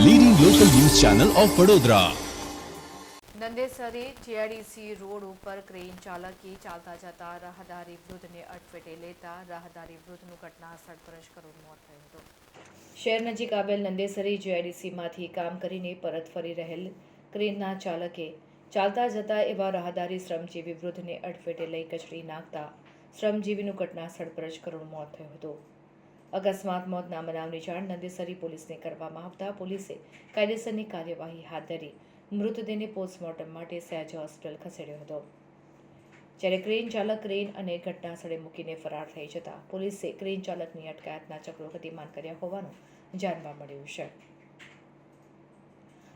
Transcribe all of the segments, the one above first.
Channel of Vadodara Nandesari GIDC road ઉપર crane ચાલકે ચાલતા જતા રાહદારી વૃદ્ધને અટફેટે લેતા રાહદારી વૃદ્ધનું ઘટના પર જ કરુણ મોત થયું હતું શહેર નજીક આવેલ નંદેસરી જીઆઈડીસીમાંથી કામ કરીને પરત ફરી રહેલ ક્રેનના ચાલકે ચાલતા જતા એવા રાહદારી શ્રમજીવી વૃદ્ધને અડફેટે લઈ કચડી નાખતા શ્રમજીવીનું ઘટનાસ્થળ પર જ કરુણ મોત થયું હતું અકસ્માત મોતના બનાવની જાણ નંદેસરી પોલીસને કરવામાં આવતા પોલીસે કાયદેસરની કાર્યવાહી હાથ ધરી મૃતદેહને પોસ્ટમોર્ટમ માટે સયાજી હોસ્પિટલ ખસેડ્યો હતો. જ્યારે ક્રેન ચાલક ક્રેન અને ઘટના સ્થળે મૂકીને ફરાર થઈ જતા પોલીસે ક્રેન ચાલકની અટકાયતના ચક્રો ગતિમાન કર્યા હોવાનું જાણવા મળ્યું છે.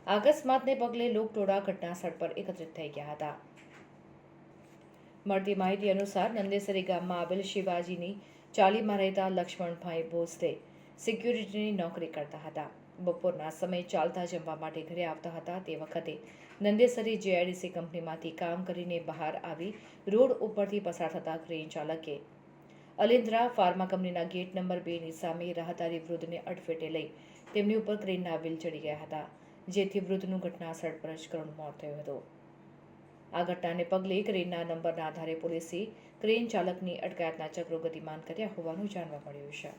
અકસ્માતને પગલે લોકટોળા ઘટના સ્થળ પર એકત્રિત થઈ ગયા હતા. મળતી માહિતી અનુસાર નંદેસરી ગામમાં આવેલ શિવાજીની ચાલીમાં રહેતા લક્ષ્મણભાઈ ભોસલે સિક્યુરિટીની નોકરી કરતા હતા. બપોરના સમયે ચાલતા જમવા માટે ઘરે આવતા હતા તે વખતે નંદેસરી જેઆઈડીસી કંપનીમાંથી કામ કરીને બહાર આવી રોડ ઉપરથી પસાર થતા ક્રેન ચાલકે અલિન્દ્રા ફાર્મા કંપનીના ગેટ નંબર બેની સામે રાહદારી વૃદ્ધને અડફેટે લઈ તેમની ઉપર ક્રેનના વ્હીલ ચડી ગયા હતા, જેથી વૃદ્ધનું ઘટનાસ્થળ પર જ કરુણ મોત થયું હતું. આ ઘટનાને પગલે ક્રેનના નંબરના આધારે પોલીસે ક્રેન ચાલકની અટકાયતના ચક્રો ગતિમાન કર્યા હોવાનું જાણવા મળ્યું છે.